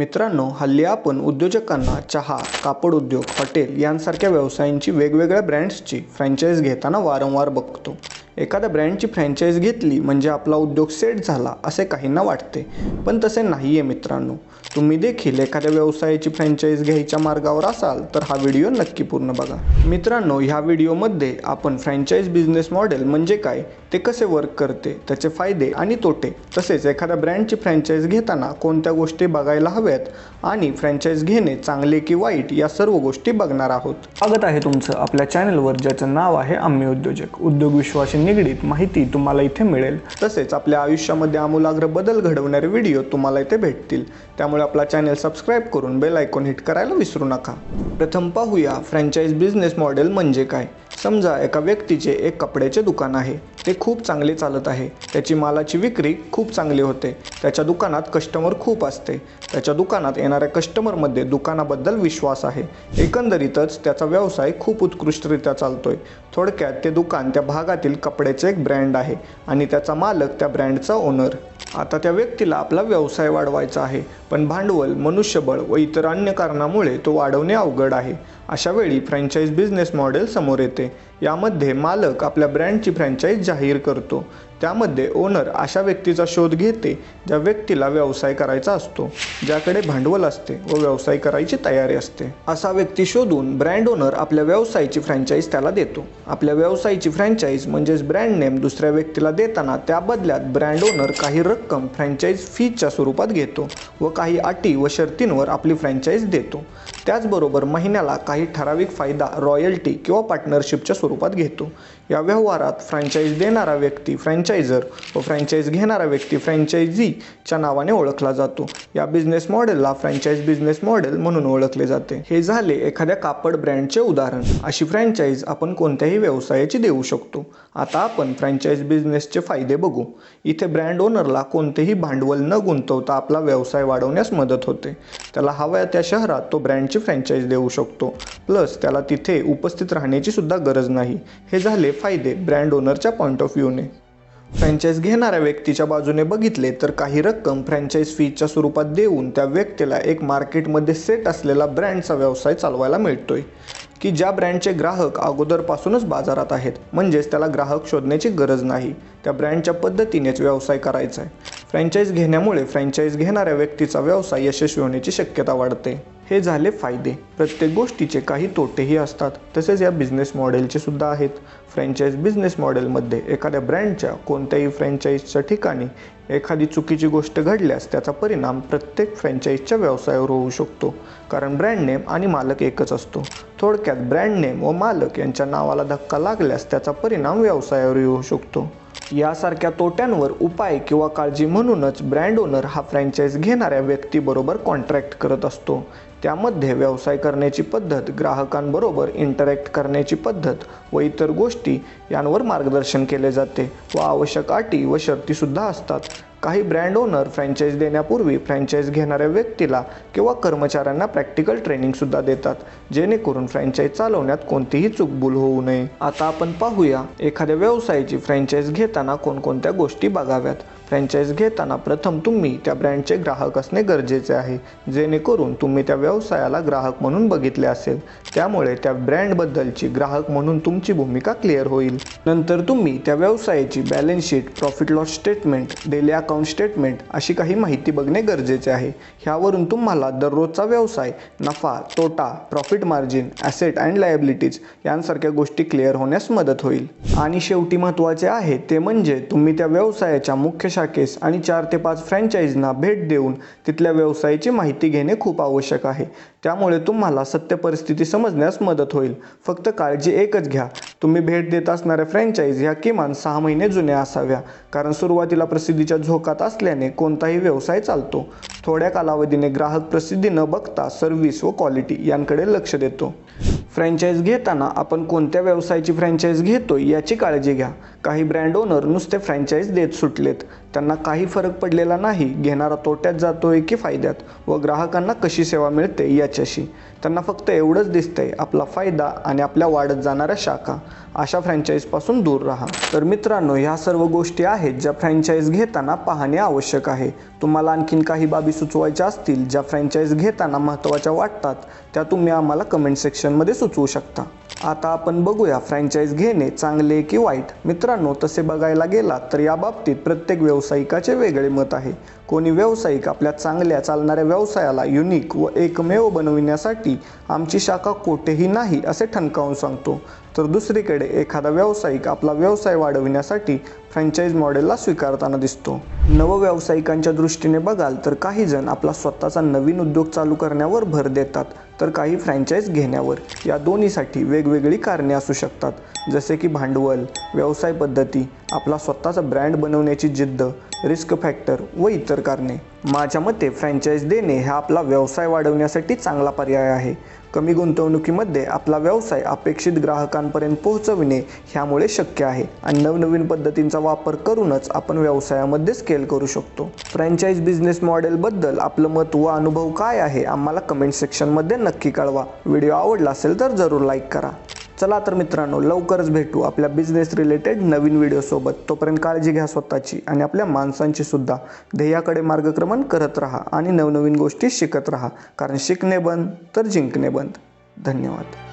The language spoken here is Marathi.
मित्रांनो हल्ली आपण उद्योजकांना चहा कापड उद्योग हॉटेल यांसारख्या व्यवसायांची वेगवेगळ्या ब्रँड्सची फ्रँचाईज घेताना वारंवार बघतो. एखाद्या ब्रँडची फ्रँचाईज घेतली म्हणजे आपला उद्योग सेट झाला असे काहींना वाटते. पण तसे नाही आहे मित्रांनो. तुम्ही देखील एखाद्या व्यवसायाची फ्रँचाईज घ्यायच्या मार्गावर असाल तर हा व्हिडिओ नक्की पूर्ण बघा. मित्रांनो ह्या व्हिडिओमध्ये आपण फ्रँचाईज बिझनेस मॉडेल म्हणजे काय ते कसे वर्क करते त्याचे फायदे आणि तोटे तसेच एखाद्या ब्रँडची फ्रँचाईज घेताना कोणत्या गोष्टी बघायला हव्यात आणि फ्रँचाईज घेणे चांगले की वाईट या सर्व गोष्टी बघणार आहोत. स्वागत आहे तुमचं आपल्या चॅनलवर ज्याचं नाव आहे आम्ही उद्योजक. उद्योग विश्वासी निगडीत माहिती तुम्हाला इथे मिळेल. तसेच आपल्या आयुष्यामध्ये आमूलाग्र बदल घडवणारे व्हिडिओ तुम्हाला इथे भेटतील. त्यामुळे आपला चॅनल सबस्क्राईब करून बेल आयकॉन हिट करायला विसरू नका. प्रथम पाहूया फ्रँचाईज बिझनेस मॉडेल म्हणजे काय? समजा एका व्यक्तीचे एक कपड्याचे दुकान आहे. ते खूप चांगले चालत आहे. त्याची मालाची विक्री खूप चांगली होते. त्याच्या दुकानात कस्टमर खूप असते. त्याच्या दुकानात येणाऱ्या कस्टमरमध्ये दुकानाबद्दल विश्वास आहे. एकंदरीतच त्याचा व्यवसाय खूप उत्कृष्टरित्या चालतोय. थोडक्यात ते दुकान त्या भागातील कपड्याचे एक ब्रँड आहे आणि त्याचा मालक त्या ब्रँडचा ओनर आता त्या व्यक्तीला आपला व्यवसाय वाढवायचा आहे. पण भांडवल मनुष्यबळ व इतर अन्य कारणामुळे तो वाढवणे अवघड आहे. अशा वेळी फ्रँचाईज बिझनेस मॉडेल समोर येते. यामध्ये मालक आपल्या ब्रँडची फ्रँचाईज जाहीर करतो. त्यामध्ये ओनर अशा व्यक्तीचा शोध घेते ज्या व्यक्तीला व्यवसाय करायचा असतो ज्याकडे भांडवल असते व व्यवसाय करायची तयारी असते. असा व्यक्ती शोधून ब्रँड ओनर आपल्या व्यवसायाची फ्रँचाईज त्याला देतो. आपल्या व्यवसायाची फ्रँचाईज म्हणजेच ब्रँड नेम दुसऱ्या व्यक्तीला देताना त्या बदल्यात ब्रँड ओनर काही रक्कम फ्रँचाईज फीच्या स्वरूपात घेतो व काही अटी व शर्तींवर आपली फ्रँचाईज देतो. त्याचबरोबर महिन्याला काही ठराविक फायदा रॉयल्टी किंवा पार्टनरशिपच्या स्वरूपात घेतो. या व्यवहारात फ्रँचाईज देणारा व्यक्ती फ्रँचायझर. व फ्रँचाईज घेणारा व्यक्ती फ्रँचायझीच्या नावाने ओळखला जातो. या बिझनेस मॉडेलला फ्रँचाईज बिझनेस मॉडेल म्हणून ओळखले जाते. हे झाले एखाद्या कापड ब्रँडचे उदाहरण. अशी फ्रँचाईज आपण कोणत्याही व्यवसायाची देऊ शकतो. आता आपण फ्रँचाईज बिझनेसचे फायदे बघू. इथे ब्रँड ओनरला कोणतेही भांडवल न गुंतवता आपला व्यवसाय वाढवण्यास मदत होते. त्याला हव्या त्या शहरात तो ब्रँडची फ्रँचाईज देऊ शकतो. प्लस त्याला तिथे उपस्थित राहण्याची सुद्धा गरज नाही. हे झाले फायदे ब्रँड ओनरच्या पॉईंट ऑफ व्ह्यूने फ्रँचाईज घेणाऱ्या व्यक्तीच्या बाजूने बघितले तर काही रक्कम फ्रँचाईज फीच्या स्वरूपात देऊन त्या व्यक्तीला एक मार्केटमध्ये सेट असलेला ब्रँडचा व्यवसाय चालवायला मिळतोय. की ज्या ब्रँडचे ग्राहक अगोदरपासूनच बाजारात आहेत म्हणजेच त्याला ग्राहक शोधण्याची गरज नाही त्या ब्रँडच्या पद्धतीनेच व्यवसाय करायचा आहे फ्रँचाईज घेण्यामुळे फ्रँचाईज घेणाऱ्या व्यक्तीचा व्यवसाय यशस्वी होण्याची शक्यता वाढते. हे झाले फायदे. प्रत्येक गोष्टीचे काही तोटेही असतात. तसेच या बिझनेस मॉडेलचे सुद्धा आहेत. फ्रँचाईज बिझनेस मॉडेलमध्ये एखाद्या ब्रँडच्या कोणत्याही फ्रँचाईजच्या ठिकाणी एखादी चुकीची गोष्ट घडल्यास त्याचा परिणाम प्रत्येक फ्रँचाईजच्या व्यवसायावर होऊ शकतो. कारण ब्रँड नेम आणि मालक एकच असतो. थोडक्यात ब्रँड नेम व मालक यांच्या नावाला धक्का लागल्यास त्याचा परिणाम व्यवसायावरही होऊ शकतो. यासारख्या तोट्यांवर उपाय किंवा काळजी म्हणूनच ब्रँड ओनर हा फ्रँचाईज घेणाऱ्या व्यक्तीबरोबर कॉन्ट्रॅक्ट करत असतो. त्यामध्ये व्यवसाय करण्याची पद्धत ग्राहकांबरोबर इंटरॅक्ट करण्याची पद्धत व इतर गोष्टी यांवर मार्गदर्शन केले जाते व आवश्यक अटी व शर्तीसुद्धा असतात. काही ब्रँड ओनर फ्रँचाईज देण्यापूर्वी फ्रँचाईज घेणाऱ्या व्यक्तीला किंवा कर्मचाऱ्यांना प्रॅक्टिकल ट्रेनिंगसुद्धा देतात जेणेकरून फ्रँचाईज चालवण्यात कोणतीही चूकभूल होऊ नये. आता आपण पाहूया एखाद्या व्यवसायाची फ्रँचाईज घेताना कोणकोणत्या गोष्टी बघाव्यात. फ्रँचाईज घेताना प्रथम तुम्ही त्या ब्रँडचे ग्राहक असणे गरजेचे आहे. जेणेकरून तुम्ही त्या व्यवसायाला ग्राहक म्हणून बघितले असेल. त्यामुळे त्या ब्रँडबद्दलची ग्राहक म्हणून तुमची भूमिका क्लिअर होईल. नंतर तुम्ही त्या व्यवसायाची balance sheet profit loss statement daily account statement अशी काही माहिती बघणे गरजेचे आहे. ह्यावरून तुम्हाला दररोजचा व्यवसाय नफा तोटा profit margin asset and liabilities यांसारख्या गोष्टी क्लिअर होण्यास मदत होईल. आणि शेवटी महत्त्वाचे आहे ते म्हणजे तुम्ही त्या व्यवसायाच्या मुख्य शाखेस आणि चार ते पाच फ्रँचाईजना भेट देऊन तिथल्या व्यवसायाची माहिती घेणे खूप आवश्यक आहे. त्यामुळे तुम्हाला सत्य परिस्थिती समजण्यास मदत होईल. फक्त काळजी एकच घ्या. तुम्ही भेट देत असणाऱ्या फ्रँचाईज ह्या किमान सहा महिने जुन्या असाव्या. कारण सुरुवातीला प्रसिद्धीच्या झोकात असल्याने कोणताही व्यवसाय चालतो. थोड्या कालावधीने ग्राहक प्रसिद्धी न बघता सर्व्हिस व क्वालिटी यांकडे लक्ष देतो. फ्रँचाईज घेताना आपण कोणत्या व्यवसायाची फ्रँचाईज घेतो याची काळजी घ्या. काही ब्रँड ओनर नुसते फ्रँचाईज देत सुटलेत. त्यांना काही फरक पडलेला नाही घेणारा तोट्यात जातोय की फायद्यात व ग्राहकांना कशी सेवा मिळते याच्याशी. त्यांना फक्त एवढंच दिसतंय आपला फायदा आणि आपल्या वाढत जाणाऱ्या शाखा. अशा फ्रँचाईजपासून दूर राहा. तर मित्रांनो ह्या सर्व गोष्टी आहेत ज्या फ्रँचाईज घेताना पाहणे आवश्यक आहे. तुम्हाला आणखीन काही बाबी सुचवायच्या असतील ज्या फ्रँचाईज घेताना महत्त्वाच्या वाटतात त्या तुम्ही आम्हाला कमेंट सेक्शनमध्ये सुचवा. शकता. आता आपण बघूया फ्रँचाईज घेणे चांगले की वाईट. मित्रांनो तसे बघायला गेला तर या बाबतीत प्रत्येक व्यावसायिकाचे वेगळे मत आहे. कोणी व्यावसायिक आपल्या चांगल्या चालणाऱ्या व्यवसायाला युनिक व एकमेव बनविण्यासाठी आमची शाखा कोठेही नाही असे ठणकावून सांगतो. तर दुसरीकडे एखादा व्यावसायिक आपला व्यवसाय वाढविण्यासाठी फ्रँचाईज मॉडेलला स्वीकारताना दिसतो. नवव्यावसायिकांच्या दृष्टीने बघाल तर काही जण आपला स्वतःचा नवीन उद्योग चालू करण्यावर भर देतात. तर काही फ्रँचाईज घेण्यावर या दोन्हीसाठी वेगवेगळी कारणे असू शकतात. जसे की भांडवल व्यवसाय पद्धती आपला स्वतःचा ब्रँड बनवण्याची जिद्द रिस्क फॅक्टर व इतर कारणे. माझ्या मते फ्रँचाईज देणे हा आपला व्यवसाय वाढवण्यासाठी चांगला पर्याय आहे. कमी गुंतवणुकीमध्ये आपला व्यवसाय अपेक्षित ग्राहकांपर्यंत पोहोचविणे ह्यामुळे शक्य आहे. आणि नवनवीन पद्धतींचा वापर करूनच आपण व्यवसायामध्ये स्केल करू शकतो. फ्रँचाईज बिझनेस मॉडेलबद्दल आपलं मत व अनुभव काय आहे आम्हाला कमेंट सेक्शनमध्ये नक्की कळवा. व्हिडिओ आवडला असेल तर जरूर लाईक करा. चला तर मित्रांनो लवकरच भेटू आपल्या बिझनेस रिलेटेड नवीन व्हिडिओसोबत तोपर्यंत काळजी घ्या स्वतःची आणि आपल्या माणसांची सुद्धा. ध्येयाकडे मार्गक्रमण करत राहा आणि नवनवीन गोष्टी शिकत राहा. कारण शिकणे बंद तर जिंकणे बंद. धन्यवाद.